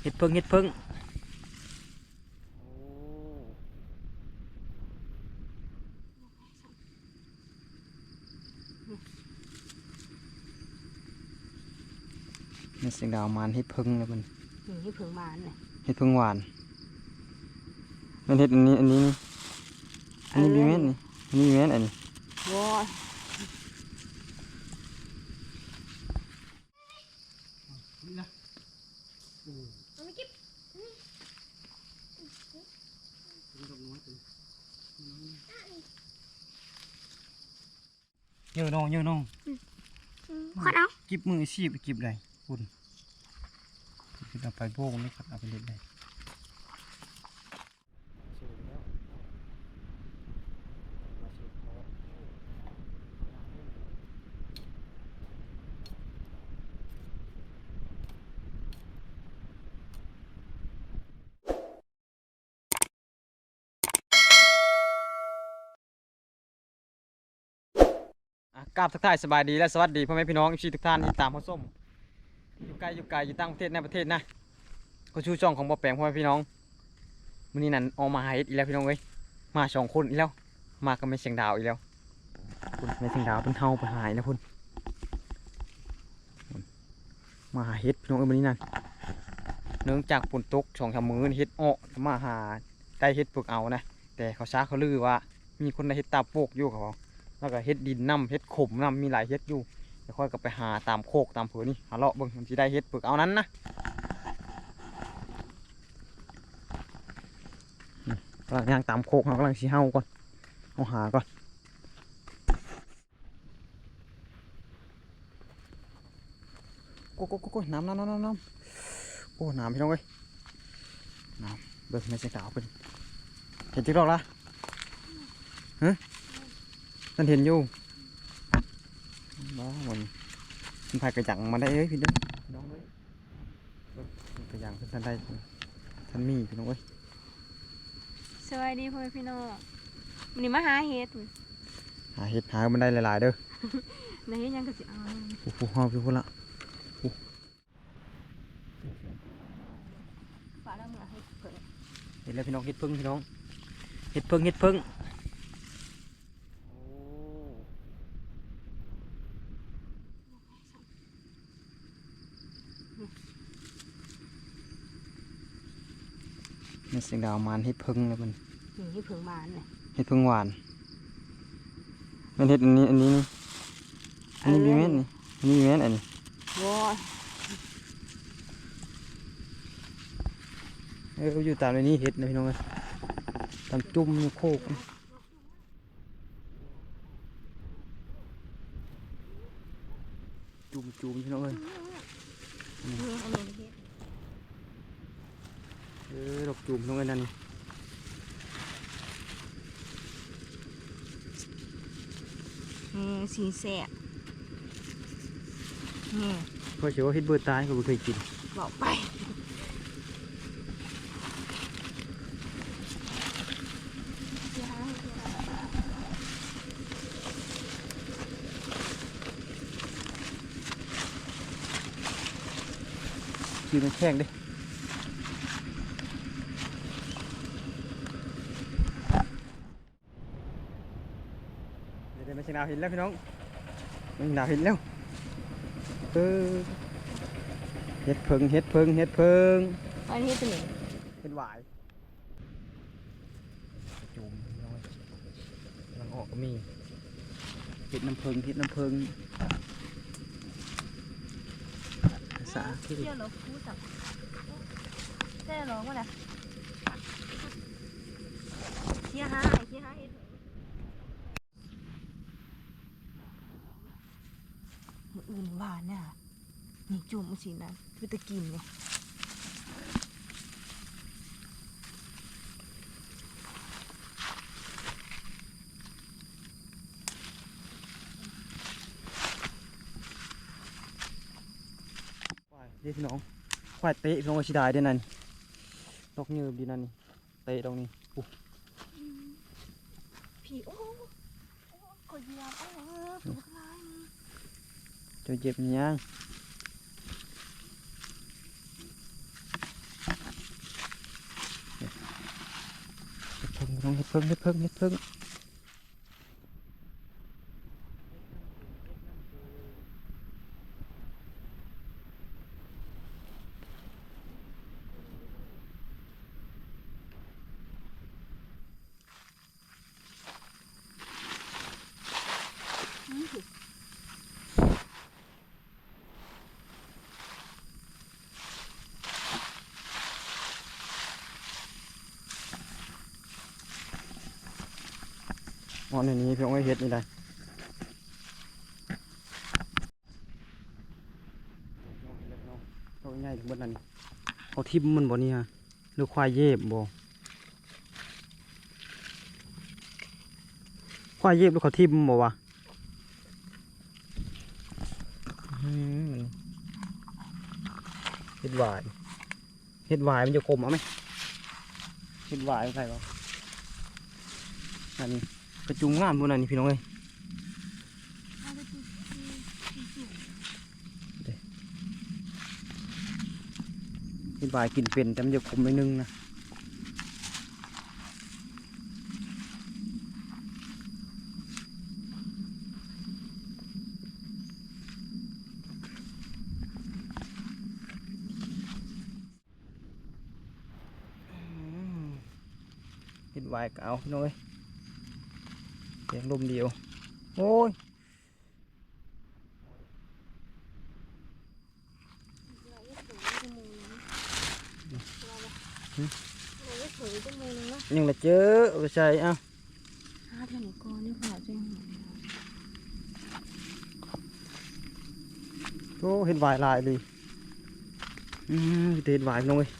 เห็ดเพิ่งเห็ดเพิ่งนี่เสียงดาวมันเห็ดเพิ่งเลยมันนี่ให้เพิ่งมาเนี่ยเห็ดเพิ่งหวานมันเห็ดอันนี้อันนี้นี่อันนี้มีเม็ดนี่อันนี้มีเม็ดอันนี้วอ เยอะน้องเยอะน้องขอดเอากิบมือชีพกิบเลยคุณกิบเอาไปโบกนี่ครับเอาไปเล่นได้อ่ กราบทักทายสบายดีและสวัสดีพ่อแม่พี่น้องชีทุกท่านที่ตามพ่อส้มอยู่ไกลอยู่ไกลอยู่ต่างประเทศในประเทศนะก็ชูช่องของบ่อแปลงพ่อแม่พี่น้องมื้อนี้นั่นออกมาหาเฮ็ดอีกแล้วพี่น้องเอ้ยมาสองคนอีกแล้ว มาก็ไม่เสียงดาวอีกแล้วคุณไม่เสียงดาวเป็นเฮาไปหายแล้วพุ่นมาหาเฮ็ดพี่น้องเอ้ยมื้อนี้นั่นเนื่องจากฝนตกสองสามมื้อเฮ็ดออกมาหาได้เฮ็ดปลึกเอานะแต่เขาช้าเขาลือว่ามีคนได้เฮ็ดตาโปกอยู่เขาบ แล้วก็เฮ็ดดินน้ำเฮ็ดขมน้ำมีหลายเฮ็ดอยู่เดี๋ยวค่อยก็ไปหาตามโคกตามเผือนี่หาเลาะเบิ่งมันสิได้เฮ็ดปึกเอานั้นนะกำลังย่างตามโคกเรากำลังสิเฮาก่อนเอาหาก่อนโก้โก้โก้โก้น้ำน้ำน้ำน้ำน้ำโอ้น้ำพี่น้องเอ้ยน้ำเบิ่งไม่ใช่ขาวเป็นเห็นจิ๊กหรอกละฮะ นั่นเห็นอยู่บ้ามันมันพายกระจังมาได้เอ้ยพี่น้องพี่น้องเอ้ยเอ้ยกระจังเพิ่นท่านได้ท่านมีพี่น้องเอ้ยสวัสดีพ่อแม่พี่น้องวันนี้มาหาเฮ็ดหาเห็ดหามันได้หลายๆเด้อในเฮ็ดหยังก็สิเอาโอ้โหฮอพี่พุ่นละฝาแล้วมือให้เพิ่นเห็นแล้วพี่น้องเห็ดพึ่งพี่น้องเห็ดพึ่งเห็ดพึ่ง นี่เสียงดาวมันเห็ดพึ่งเลยมันนี่ให้เพิ่งมาเนี่ยเห็ดพึ่งหวานมันเห็ดอันนี้อันนี้นี่อันนี้มีเม็ดนี่อันนี้มีเม็ดอันนี้วอเอออยู่ตามในนี้เห็ดนะพี่น้องเอ้ยตามจุ่มในโคกนะจุ่มจุ่มพี่น้องเอ้ยนี่อันนี้ เฮ็ดเออดอกจุ่มพี่น้องเอ้ยนั่นนี่สีแสบนี่เพราะเชื่อว่าเห็ดเบื่อตายก็ไม่เคยกินบอกไปเสียหายเสียหายกินมันแข็งเด้ เดี๋ยวไม่ใช่ดาวเห็นแล้วพี่น้องไม่ใช่ดาวเห็นแล้วเออเห็ดเพิงเห็ดเพิงเห็ดเพิงอันนี้เป็นหนึ่งเห็ดหวายจุ่มน้อยกำลังออกก็มีเห็ดน้ำเพิงเห็ดน้ำเพิงภาษาที่เที่ยวเราพูดจับได้ร้องว่าอะไรเที่ยหายเที่ยหายเฮ็ดมื้ออื่ นว่าน่ะนี่จุ่มสินะคือตะกินเนี่ยควายนี่พี่น้องควายเตะพี่น้องว่าชิดายเด้นั่นตกเงือบดีนั่นนี่เตะตรงนี้อู้ผีโอ้โอ้ก็เหยียบเออถูกลาย จุเจ็บยังเพิ่งเพิ่งเพิ่งเพิ่งเพิ่ง อ๋อในนี้พี่น้องเฮ็ดนี่ได้เขาง่ายถึงเบิดนั่นนี่เขาทิ่มมันบ่นี่ฮะหรือควายเย็บบ่ควายเย็บหรือเขาทิ่มบ่วะอืมเฮ็ดหวายเฮ็ดหวายมันจะคมเอาไหมเฮ็ดหวายใครบ่อันนี้ กระจุงงามพวกนั้นนี่พี่น้องเอ้ยเฮ็ดหวายกินเป็นแต่มันจะคมไปนึงนะเฮ็ดหวายก็เอาพี่น้อย เสียงลมเดียว โอ้ยยังละเจอเอาไปใส่เอ้าหาเท่านี้ก่อนนี่ผ่าจังโอ้เห็ดหวายหลายเลยอืมเห็ดหวายพี่น้องเอ้ย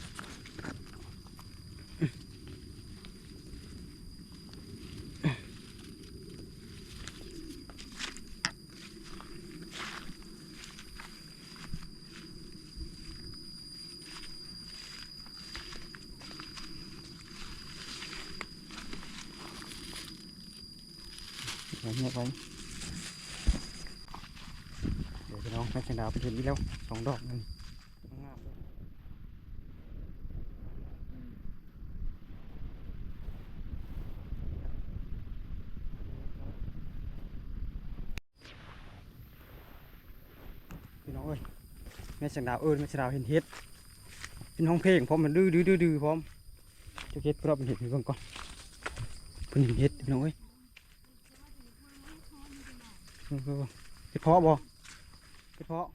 เอาเงียบไว้เดี๋ยวพี่ เชนดาไปเห็นนี่แล้วสองดอกนึงพี่น้องเอ้ยแม่เชนดาวเอิญแม่เชนดาวเห็นเห็ดเป็นห้องเพลงพร้อมมันดื้อดื้อดื้อดื้อพร้อมเจะเห็ดเพราะเป็นเห็ดพี่เบิ่งก่อนเพิ่นเห็นเห็ดพี่น้องเอ้ยเฮ็ดเพาะบ่เฮ็ดเพาะ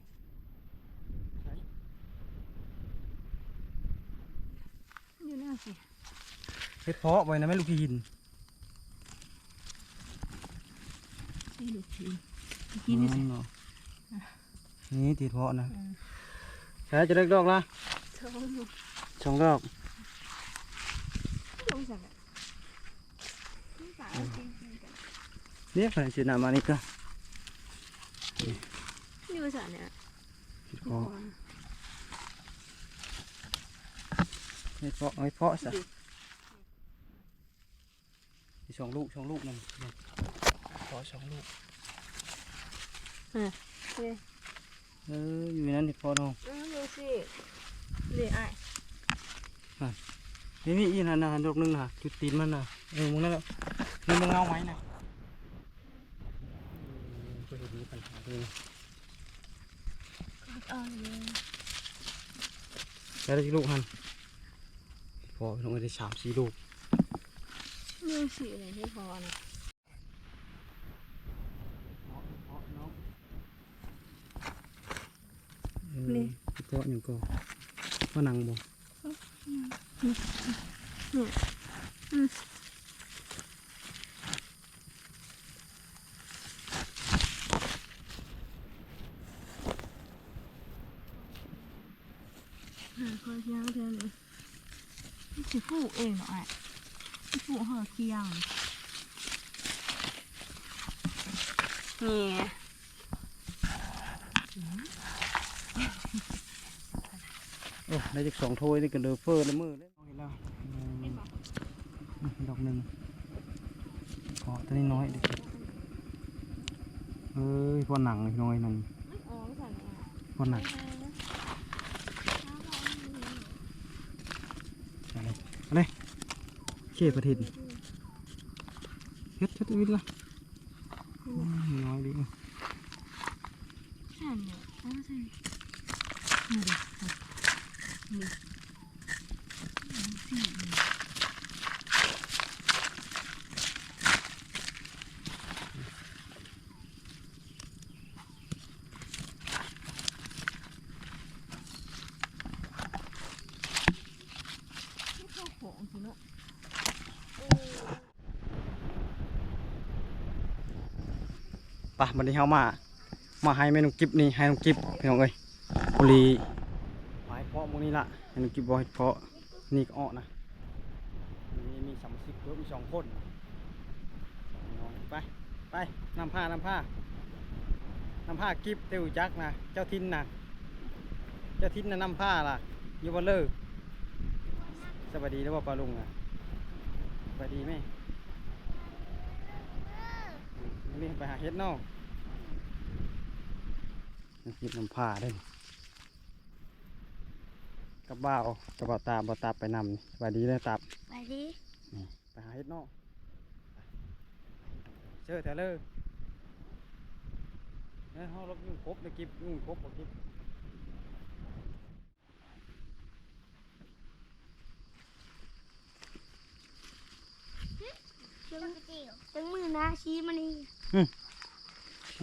อยู่น่าสิ เฮ็ดเพาะไว้นะแม่ลูกพี่หินไอ้ลูกทีกินนี่สิอ๋อนี่ติดเพาะนะใช้จะได้ดอกละเท่าอยู่สองดอกลงจากอะนี่สาวจริงๆกันเนี่ยผ่านสีน้ำมานี่ก็นี่ภาษาเนี่ยเฮ็ดเพาะเฮ็ดเพาะเอาเฮ็ดเพาะซะมี สองลูกสองลูกนั่นเพาะสองลูกเอออยู่ในนั้นเฮ็ดเพาะน้องเออดูสิเดี๋ยวไอ้นี่มีอีนั่นนะดอกหนึงน่ะจุดตีนมันน่ะเออมึงนั่นแหละนี่มึงเอาไว้นะก็เห็นมีปัญหาด้วยนะเออเลยแล้วได้กี่ลูกหันพอลงไปได้สามสี่ลูก ดูสิอะไรที่พอนะนี่เพาะอย่างก็ว่านังบ่หาข้อยางเดือนนี้นี่สิปลูกเองเหรอไอ้ สิปลูกห่อเคียง นี่โอ้ได้จากสองถ้วยนี่กันเดอเฟอร์ละมือเลยเอาเห็นแล้วอืมดอกหนึ่งเพาะตัวนี้น้อยเด็กเอ้ยพอหนังเลยน้อยนั่นอ๋อสั่นอะพอหนัง เขประทินเฮ็ดเฮ็ดวิทย์ละ ปะวันนี้เฮามา มาให้แม่น้องกิบนี่ให้น้องกิบพี่น้องเอ้ยบุรีหมายเพาะมูนี้ละให้น้องกิบบอกให้เพาะนี่ก็อ้อนะมีมีสามสิบเพิ่มมีสองคนนองไปไปนำผ้านำผ้านำผ้ากิบเตียวจักนะเจ้าทินนะเจ้าทินนะนำผ้าล่ะยู่บนเลยสวัสดีแล้วบ่าปลาลุงอะสวัสดีไหมนี่ไปหา เฮ็ดเนอกคิดน้ำผ้าได้นี่กับบ่าวกับบ่าวตาบ่าวตาไปนำนี่สวัสดีเลยตับไปดินี่ไปหาเฮ็ดนอกเจอแต่เลยเฮ้ยเฮาลบยุ่งครบเลยกิบยุ่งครบบ่กิบจังจังมือนะชี้มันนี่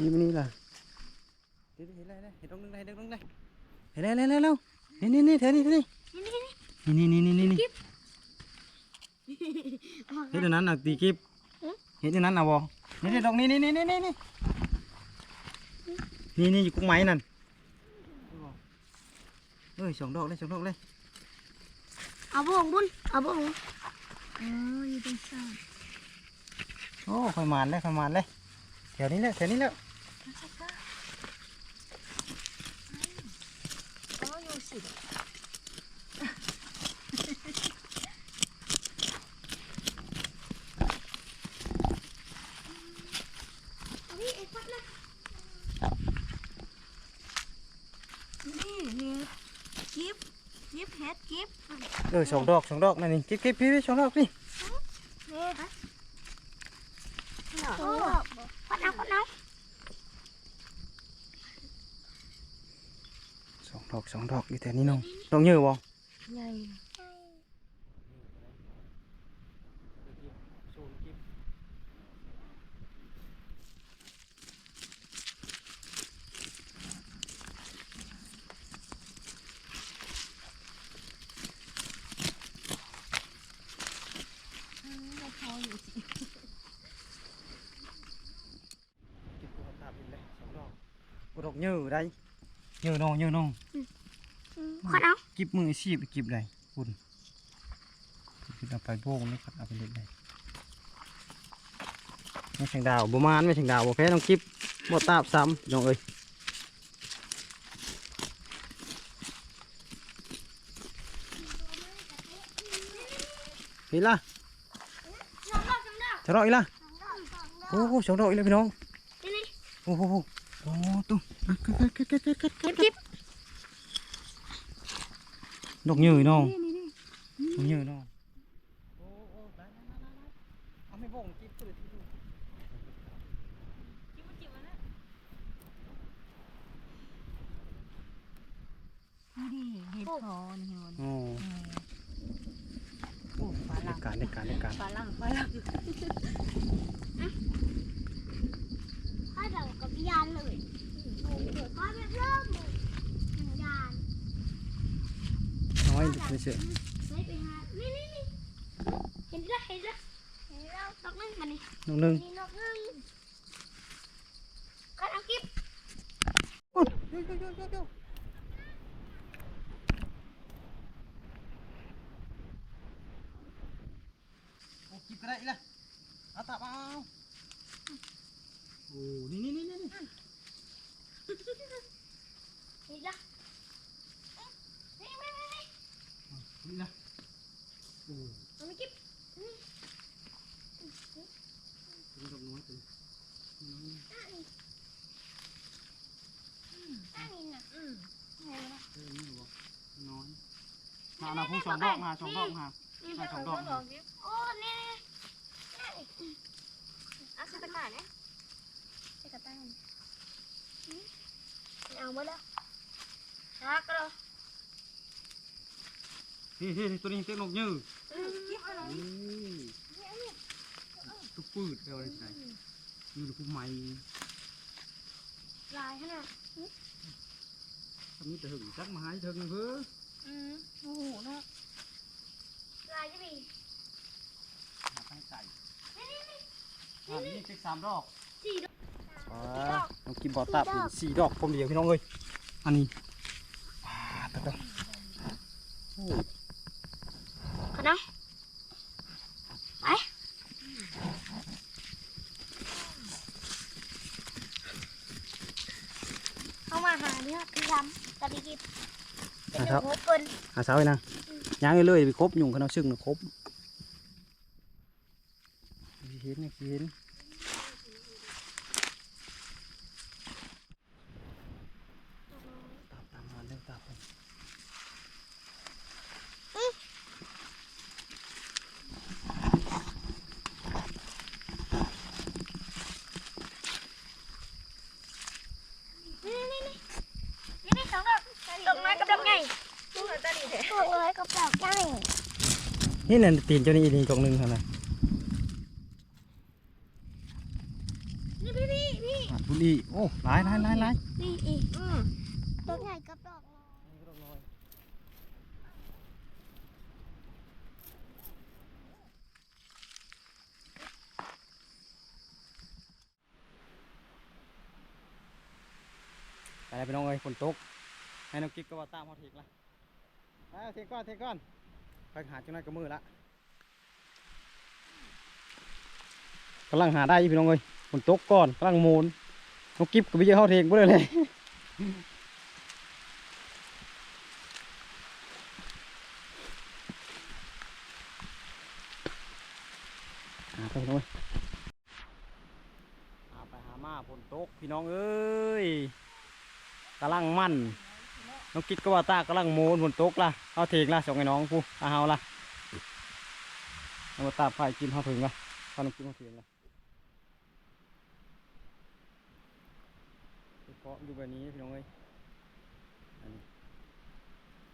นี่มันนี่ล่ะเห็นอะไรเห็นตรงนึงเห็นตรงไหนเห็นอะไรแล้วแล้วนี่นี่นี่เธอนี่เธอนี่นี่นี่นี่นี่นี่เห็นตรงนั้นอะตีกิบเห็นตรงนั้นอะวอนี่นี่ตรงนี้นี่นี่นี่นี่นี่นี่นี่อยู่กุ้งไม้นั่นเอ้ยสองดอกเลยสองดอกเลยเอาบ่งบุญเอาบ่งเอออยู่ตรงซ้ายโอ้ค่อยมานเลยค่อยมานเลย ถวนี้แหละแถวนี้แหละอ๋ออยู่สินี่ไอ้พัดนะนี่นี่กิฟกิฟเฮ็ดกิฟเออสองดอกสองดอกนั่นนี่เก็บเก็บพี่พี่สองดอกนี่นี่ฮะโอ้พัดเอาพัดเอา สองดอกสองดอกอยู่ แถวนี้น้องดอกเยอะบ่ใหญ่กูดอกเยอะได้เยอะน้องเยอะน้อง พัดเอากิบมืออาชีพกิบได้คุณกิบเอาไปโบกนี่ครับเอาไปเล่นได้ไม่ถึงดาวบ่มานไม่ถึงดาวบ่แพ้น้องกิบบ่ตาบซ้ำน้องเอ้ยเห็นล่ะสองดอกสองดอกสองดอกอีกล่ะสองดอกสองดอกโอ้โหสองดอกอีกแล้วพี่น้องนี่นี่โอ้โหโอ้โหตุ้มอะกัดกัดกัดกัดกัดกัด นกเหยื่อน้องนกยืนน้องเอาไม่บ่งจิ๊บที่ดูจิ๊บมันนเห็ดพอนี่โอ้การในการในการฝรั่งฝรั่ง ไม่เชื่อไม่ไปหานี่นี่นี่เห็นแล้วเห็นแล้วเห็นแล้วนกนึงมานี่น้องหนึ่งนี่นกนึงกัดเอากิ๊บ โอ้กิบก็ได้อีกละเอาตับเอาโอ้นี่นี่นี่นี่นี่ เห็นแล้วนี่นี่นี่นี่ นี่ละโอ้ เอาไม่กิ๊บ เป็นดอกน้อยตัว ตั้งนี่นะอืมเห็นไหม เออนี่บอกน้อย มาเอาพูสองดอกมาสองดอกมานี่มาสองดอกมาโอ้นี่นี่เอาใส่ตะกร้าเนี่ยใส่กระต่ายเอาหมดแล้วฮักก็แล้วนี่นี่ตัวนี้เต็กนกยืดคิดเอาหน่อยทุกปืดเดียวเลยใส่ยืดทุกไม้ลายขนาดทำนี้แต่หึงจักมาหายถึงเพื่อ อืมโอ้โหเนาะลายจะมีหาตั้งใจอ่านี่เช็คสามดอกสี่ดอกอ่าน้องกินบอตับอีกสี่ดอกผมเดียวพี่น้องเอ้ยอันนี้อ่าตัดดอกโอ้ขนาดไปเข้ามาหาเนี่ยพี่ทำตะดิกิบเป็น หนึ่งหัวเปิ้นหาสาวไอ้นางย่างเลยๆไปครบยุงเขาเอาซึ่งน่ะครบเห็นนะเห็นตามตามมาเร็วตามไป นี่นี่นี่นี่นี่สองดอกดอกไม้กับดอกใหญ่ ลูก ตาดีแท้ดอกไม้กับดอกใหญ่นี่นั่นตีนเจ้านี่อีนี่กองหนึ่งเท่านั้นนี่พี่พี่พี่อะบุรีโอ้หลายหลายหลายหลายนี่อีกอืมดอกใหญ่กับดอกน้อยไปไปน้องเอ้ยฝนตกให้น้องกิ๊กก็ว่าตามเขาเทกละไป เอาเทกก่อนเทกก่อนไปหาจังไรก็มือละกำลังหาได้พี่น้องเอ้ยฝนตกก่อนกำลังโมนน้องกิ๊บก็ไปเยอะเข้าเทกบ่เลยเลยหาไปน้องเอ้ยหาไปหามาฝนตกพี่น้องเอ้ยกำลังมั่น น้องกิ๊กก็ว่าตากำลังโมนฝนตกละเอาเทงละสองไอ้น้องผู้อาเฮาละเอามาตาไฟกินเฮาถึงละพานน้องกิ๊กเฮาถึงละเพาะอยู่แบบนี้พี่น้องเอ้ยอันนี้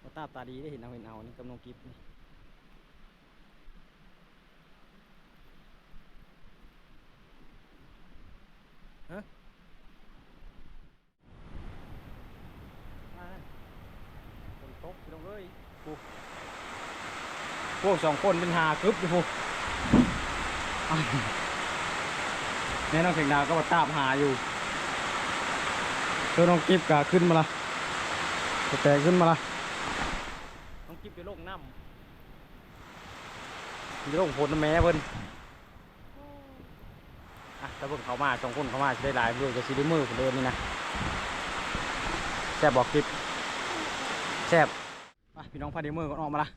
มาตาตาดีได้เห็นเอาเห็นเอานี่กับน้องกิ๊บนี่ ฝนตกพี่น้องเอ้ยพวก พวกสองคนเป็นหากึบอยู่พวกอ้าวแม่น้องเข่งดาวก็มาตามหาอยู่ตัวน้องกิฟก็ขึ้นมาละกระแตขึ้นมาละน้องกิฟไปลงน้ำไปลงพลน้ำแม่เพิ่นอะถ้าเพิ่นเขามาสองคนเขามาจะได้หลายด้วยจะซีได้มือผมเดินนี่นะแซ่บบอกกิฟแซ่บไปพี่น้องพาเดเมอร์ก็ออกมาละ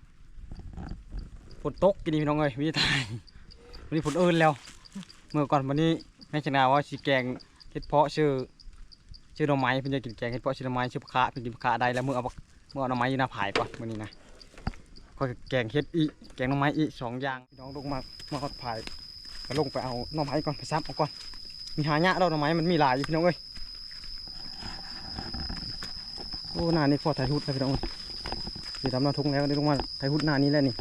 ฝนตกกินนี่พี่น้องเอ้ยวิธีทายวันนี้ฝนเอิญแล้ว เมื่อก่อนวันนี้แม่ชนาว่าสีแกงเห็ดเพาะชื่อชื่อหน่อไม้เพิ่นจะกินแกงเห็ดเพาะชื่อหน่อไม้ชื่อปลาคาเพิ่นกินปลาคาได้แล้วเมื่อเอาเมื่อเอาหน่อไม้อยู่หน้าผายก่อนมื้อนี้นะก็แกงเห็ดอีแกงหน่อไม้อีสองอย่างพี่น้องลงมามาขอดผายก็ลงไปเอาหน่อไม้ก่อนไปซับเอาก่อนมีหายากแล้วหน่อไม้มันมีหลายพี่น้องเอ้ยโอ้หน้านี่พอถ่ายรูปแล้วพี่น้องเอ้ยสีดำน้ำทุ่งแล้วได้ลงมาไทยพุทธหน้านี้แล้วนี่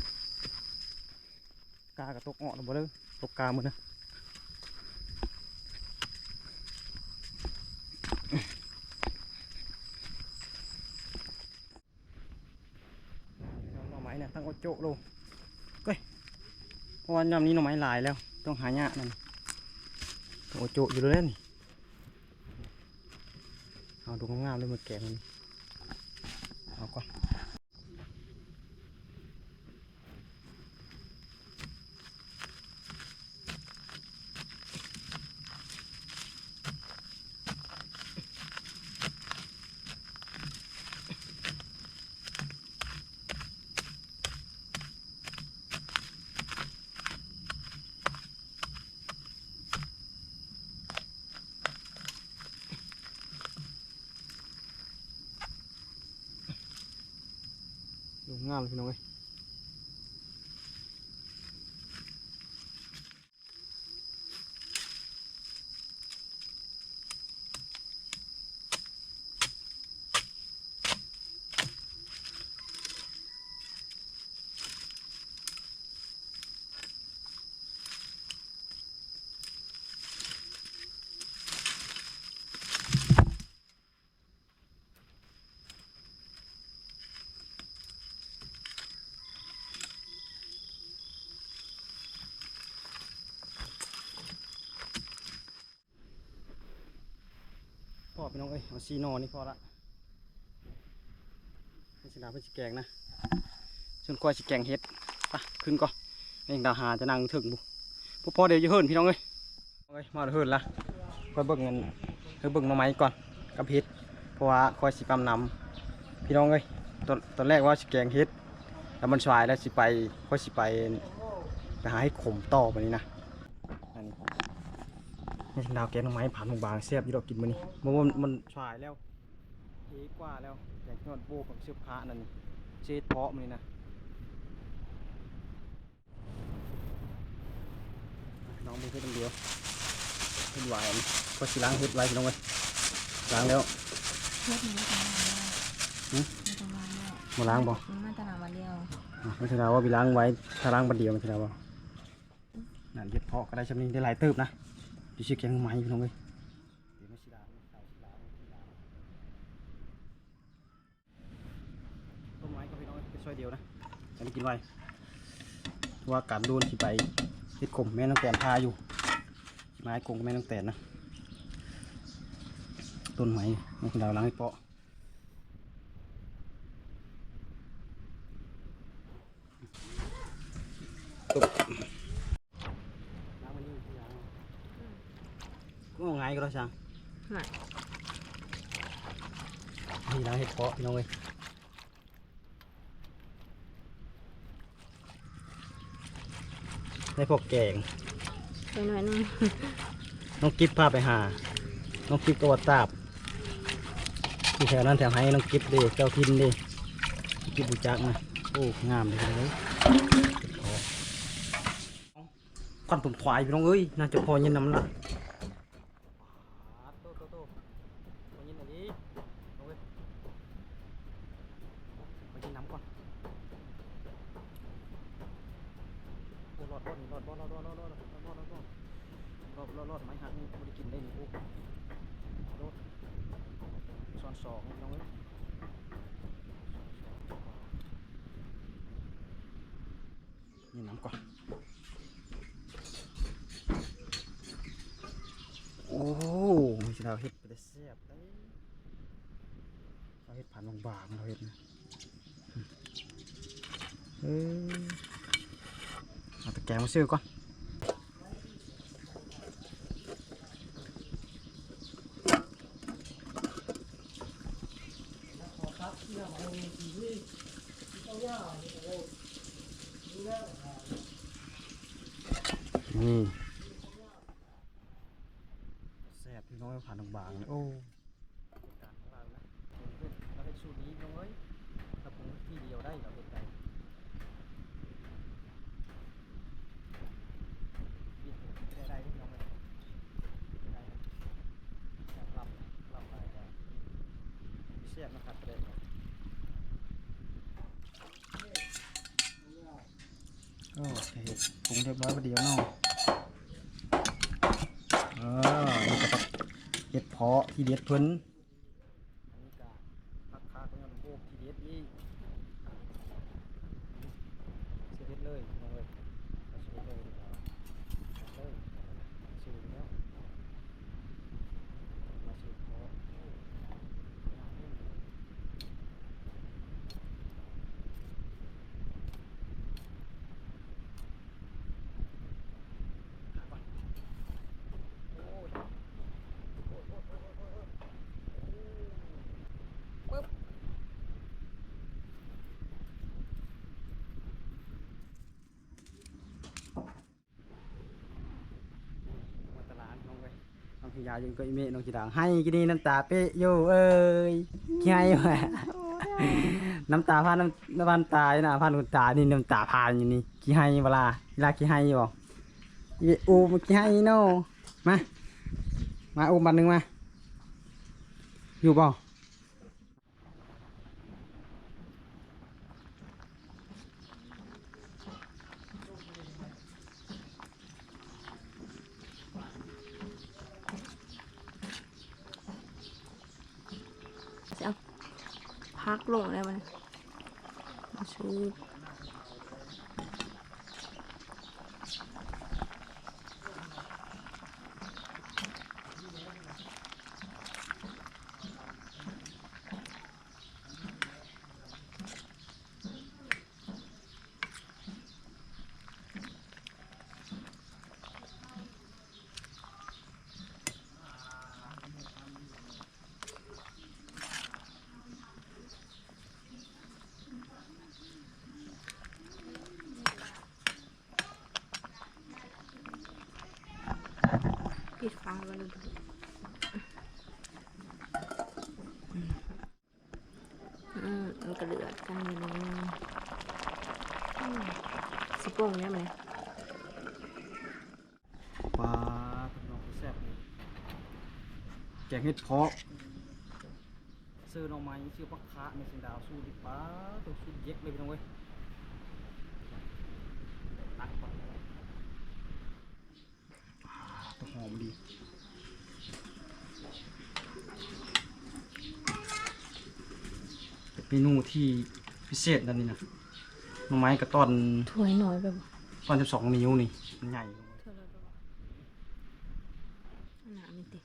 ตกเงาะลงมาเลยตกกาหมดนะหน่อไม้เนี่ยตั้งโอโจะลงเฮ้ยเพราะว่ายำนี้หน่อไม้หลายแล้ว ต้องหายากนั่นโอโจอยู่เลยนี่เอาดูงามๆเลยมือแกะมัน งามพี่น้องเอ้ย พี่น้องเอ้ยเอาซีโนนี่พอละให้สิดาเพื่อสิแกงนะส่วนควายสิแกงเฮ็ดไปขึ้นก่อนเองดาหาจะนั่งถึงบุพวกพ่อเดี๋ยวจะเฮิร์นพี่น้องเอ้ยเอ้ยมาเฮิร์นละคอยเบิ่งเงินคอยเบิ่งหน่อไม้ก่อนกับเฮ็ดเพราะว่าคอยสิปั๊มน้ำพี่น้องเอ้ยตอนตอนแรกว่าสิแกงเฮ็ดแล้วมันสวายแล้วสิไปคอยสิไปไปหาให้ขมต่อไปนี้นะ ดาวแกงหน่อไม้ผ่านบางๆเสียบอยู่ดอกกินมื้อนี้มันมันมันชายแล้วเทกว่าแล้วแกงทอดโบกับเสื้อผ้านั่นนี่เช็ดเพาะมื้อนี้นะน้องมือเฮ็ดคนเดียวเฮ็ดไหวายนี่ก็สิล้างเฮ็ดไว้พี่น้องเอ้ยล้างแล้วเพื่อนมันไม่ทำงานแล้วหืมไม่ทำงานแล้วมาล้างบ่มันมาตลาดวันเดียวอะไม่ใช่ว่าไปล้างไว้ถ้าล้างบัดเดียวไม่ใช่ว่านั่นเฮ็ดเพาะก็ได้ชำนี้ได้หลายเติบนะ ดิชื่อแกงไม้พี่น้องเอ้ยเดี๋ยวไม่สิล้างไม่สิล้างไม่สิล้างต้นไม้ก็พี่น้องเป็นซอยเดียวนะจะได้กินไว้ว่าการโดนที่ไปติดกลมแม่น้องแตนพาอยู่ไม้กงกับแม่น้องแตนนะต้นไม้นี่คุณดาวล้างให้เปาะตุ๊บล้างมันอยู่ที่ล้าง ก็เอาไงก็ได้ช่างไหนนี่ล้างให้เปาะพี่น้องเอ้ยในพวกแกงไปหน่อยหนึงน้องกิฟพาไปหา น้องกิฟก็วัดตาบที่แถวนั้นแถวให้น้องกิฟเด้เจ้าทินเด้น้องกิฟบูจักนะโอ้งามเลยเลยควันผมถวายพี่น้องเอ้ยน่าจะพอเย็นน้ำละ บางเราเห็นเออเอาตะแกรงมาซื้อก่อนนี่แซ่บพี่น้อยผ่านบางๆเลยโอ้การของเรานะเราเป็น สูตรนี้น้องเอ้ยถ้าปรุงที่เดียวได้เราเป็นไงยิบได้ได้พี่น้องเลยได้แซ่บลำลำไปได้แซ่บนะครับเลยโอเฮ็ดปรุงเรียบร้อยประเดี๋ยวเนาะอ่านี่ก็เด็ดเพาะที่เด็ดเพิ่นนี้ก็พักคาก็ยังโบกที่เด็ดอีกเสียเด็ดเลยน้องเอ้ยเอาเสียเด็ดเลยดีกว่าเอาเลยสูงแล้วมาสูงเพาะโอ้ย มาตลาดน้องเว้ยน้องพิ ยายังก็อีเมน้องจีดังให้กินนี่น้ำตาเปะอยู่เอ้ยขี้ให้วะน้ำตาพานน้ำน้ำพันตาอยู่นะพันคุณตานี่น้ำตาพานอยู่นี่ขี้ให้เวลาเวลาขี้ให้อยู่บ่อีอูมขี้ให้โน่มามาอูบันหนึ่งมาอยู่บ่ พักลงเลยมันชู สิโป่งเนี่ยไหมปลาพี่น้องแซ่บเลยแกงเห็ดเพาะซื้อหน่อไม้ซื้อปักคะในเสียงดาวสู้ดิปลาตัวสู้เย็กเลยพี่น้องเว้ยตักก่อนตัวหอมดีเมนูที่พิเศษนั่นนี่นะ หน่อไม้กระตอนถ้วยน้อยแบบตอนสิบสองนิ้วนี่มันใหญ่เท่าไรแบบหนาไม่ติด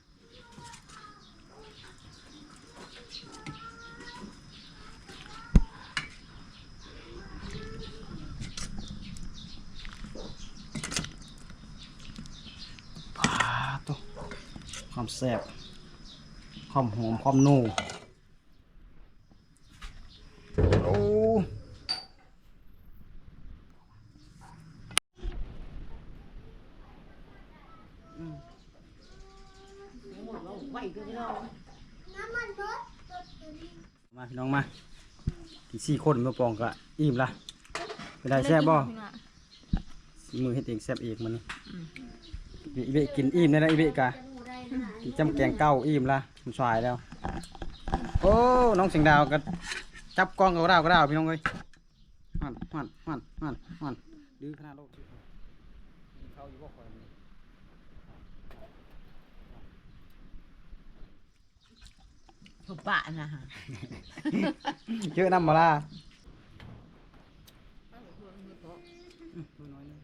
ปลาตัวความแซ่บความหอมความนุ่โอ้อืม น้ำมันรถรถตัวนี้ มา พี่น้องมากี่สี่คนมาปองกะอิ่มละไปได้แซ่บบ่สีมือเฮ็ดเองแซ่บเองมันนี่อีเบะกินอิ่มได้แล้วอีเบะกะกินจำแกงเก้าอิ่มละมันสายแล้ว โอ้น้องเสียงดาวก็จับกล้องกับเราก็ได้พี่น้องเอ้ยหันหันหันหันหันดื้อขนาดโลกกินข้าวอยู่บ่คอยมื้อนี้ ถูกปะนะฮะ เยอะน้ำมาล่ะอืมดูน้อยหนึง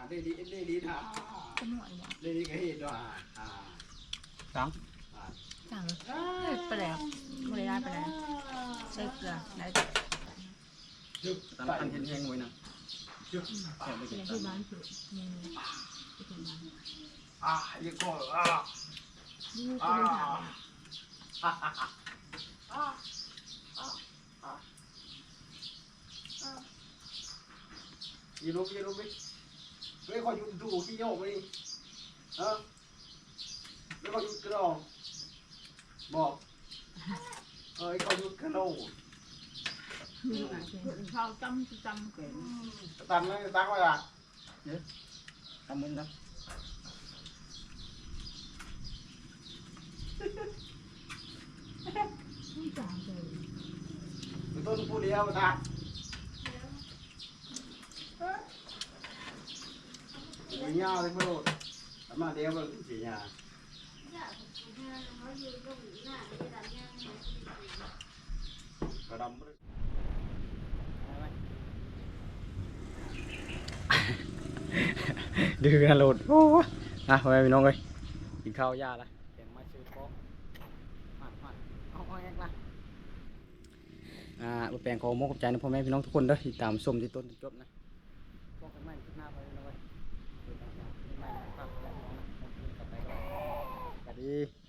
อ่าได้ดีได้ดีนะก็หน่อยว่ะได้ดีก็เห็นด้วยอ่าตังจังไปแล้วไม่ได้ไปแล้วใส่เกลือได้จุ๊บตามพันเห็นแห้งไว้นะจุ๊บแซ่บไปกินที่บ้านคือเมนูอ่ายังก็อ่านี่ก็ไม่ถามยีลุกยีลุก ไปเฮ้ยขอหยุดดูขี้โยกไปดิเออไม่ขอหยุดกระดองบอกเอ้ยขอหยุดกระโดดข้าวจำจำเกินตันเลยตักไว้อะเดี๋ยวทำมือนะจางเลยต้นผู้เดียวมา ตักไม่ยาวเลยไม่โดดแต่มาเดียวมันสียาดื้อกันโหลดโอ้อะพ่อแม่พี่น้องเลยกินข้าวยาละแกงมาซื้อของมามาเอาเอาแอกละอ่าบ่แปลงของมกขอบใจนะพ่อแม่พี่น้องทุกคนเด้อที่ตามชมที่ต้นจนจบนะพบกันใหม่คลิปหน้าไป เ